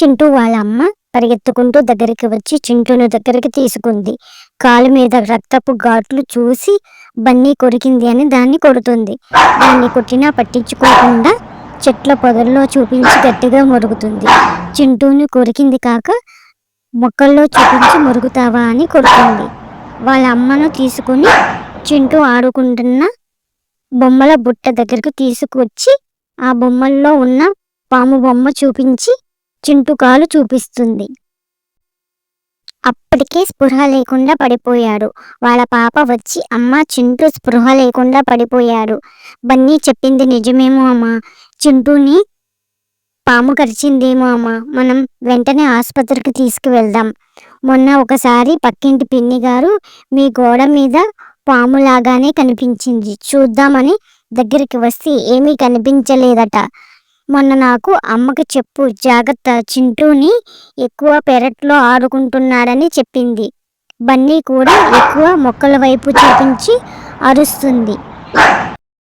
చింటూ వాళ్ళ అమ్మ పరిగెత్తుకుంటూ దగ్గరికి వచ్చి చింటూను దగ్గరికి తీసుకుంది. కాలు మీద రక్తపు ఘాట్లు చూసి బన్నీ కొరికింది అని దాన్ని కొడుతుంది. దాన్ని కొట్టినా పట్టించుకోకుండా చెట్ల పొదల్లో చూపించి గట్టిగా మురుగుతుంది. చింటూను కొరికింది కాక మొక్కల్లో చూపించి మురుగుతావా అని కొడుతుంది. వాళ్ళ అమ్మను తీసుకుని చింటూ ఆడుకుంటున్న బొమ్మల బుట్ట దగ్గరకు తీసుకొచ్చి ఆ బొమ్మల్లో ఉన్న పాము బొమ్మ చూపించి చింటూ కాలు చూపిస్తుంది. అప్పటికే స్పృహ లేకుండా పడిపోయాడు. వాళ్ళ పాప వచ్చి అమ్మ చింటూ స్పృహ లేకుండా పడిపోయాడు. బన్నీ చెప్పింది నిజమేమో అమ్మ. చింటూని పాము కరిచిందేమో అమ్మ. మనం వెంటనే ఆసుపత్రికి తీసుకువెళ్దాం. మొన్న ఒకసారి పక్కింటి పిన్ని గారు మీ గోడ మీద పాములాగానే కనిపించింది. చూద్దామని దగ్గరికి వస్తే ఏమీ కనిపించలేదట. మొన్న నాకు అమ్మకి చెప్పు జాగ్రత్త. చింటూని ఎక్కువ పెరట్లో ఆడుకుంటున్నాడని చెప్పింది. బన్నీ కూడా ఎక్కువ మొక్కల వైపు చూపించి అరుస్తుంది.